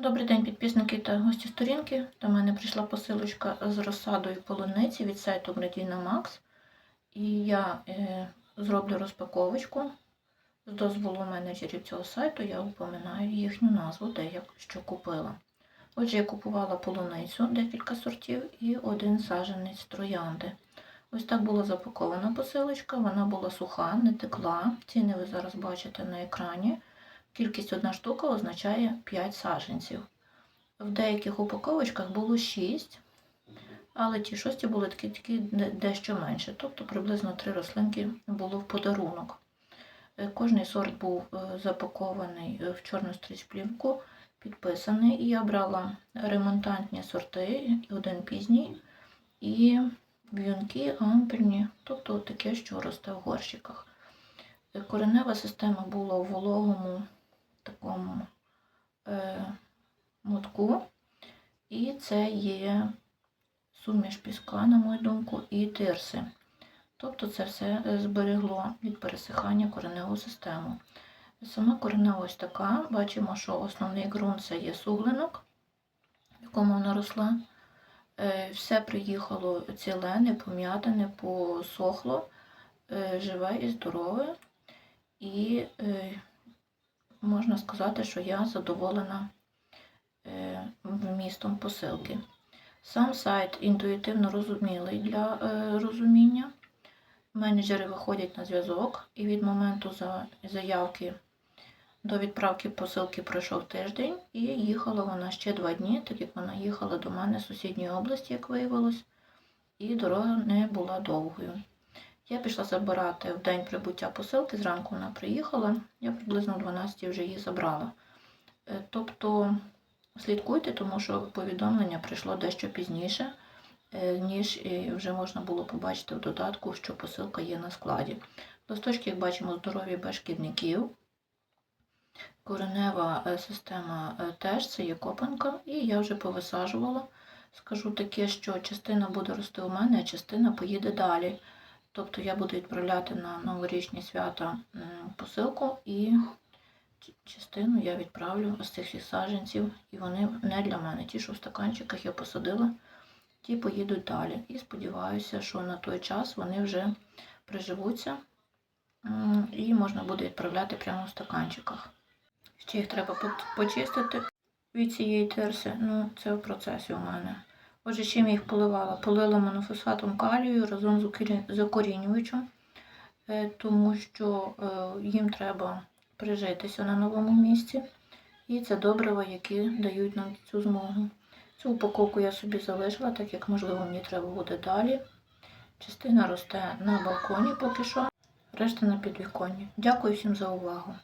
Добрий день, підписники та гості сторінки. До мене прийшла посилочка з розсадою полуниці від сайту Gradina Max. І я е, зроблю розпаковочку. З дозволу менеджерів цього сайту я упоминаю їхню назву, де я що купила. Отже, я купувала полуницю, декілька сортів і один саджанець троянди. Ось так була запакована посилочка, вона була суха, не текла. Ціни ви зараз бачите на екрані. Кількість одна штука означає 5 саджанців. В деяких упаковочках було 6, але ті шості були такі, такі дещо менше, тобто приблизно 3 рослинки було в подарунок. Е, Кожний сорт був е, запакований е, в чорну стрічплівку, підписаний, і я брала ремонтантні сорти, один пізній, і в'юнки, ампельні, тобто таке, що росте в горщиках. Коренева система була в вологому такому е, мотку. І це є суміш піска, на мою думку, і тирси. Тобто це все зберегло від пересихання кореневу систему. Сама коренева ось така. Бачимо, що основний ґрунт це є суглинок, в якому вона росла. Е, Все приїхало ціле, не пом'ятане, посохло, е, живе і здорове. І е, можна сказати, що я задоволена е, вмістом посилки. Сам сайт інтуїтивно розумілий для е, розуміння. Менеджери виходять на зв'язок, і від моменту заявки до відправки посилки пройшов тиждень, і їхала вона ще два дні, так як вона їхала до мене з сусідньої області, як виявилось, і дорога не була довгою. Я пішла забирати в день прибуття посилки, зранку вона приїхала, я приблизно о 12 вже її забрала. Е, Тобто слідкуйте, тому що повідомлення прийшло дещо пізніше, е, ніж е, вже можна було побачити в додатку, що посилка є на складі. Листочки, як бачимо, здорові без шкідників. Коренева система теж це є копанка, і я вже повисаджувала. Скажу таке, що частина буде рости у мене, а частина поїде далі. Тобто я буду відправляти на новорічні свята посилку і частину я відправлю з цих всіх саджанців, і вони не для мене. Ті, що в стаканчиках я посадила, ті поїдуть далі. І сподіваюся, що на той час вони вже приживуться і можна буде відправляти прямо в стаканчиках. Ще їх треба почистити від цієї тирси. Ну, це в процесі у мене. Отже, чим їх поливала? Полила монофосфатом калію разом з укорі- е, тому що е, їм треба прижитися на новому місці. І це добрива, які дають нам цю змогу. Цю упаковку я собі залишила, так як, можливо, мені треба буде далі. Частина росте на балконі поки що, решта на підвіконні. Дякую всім за увагу.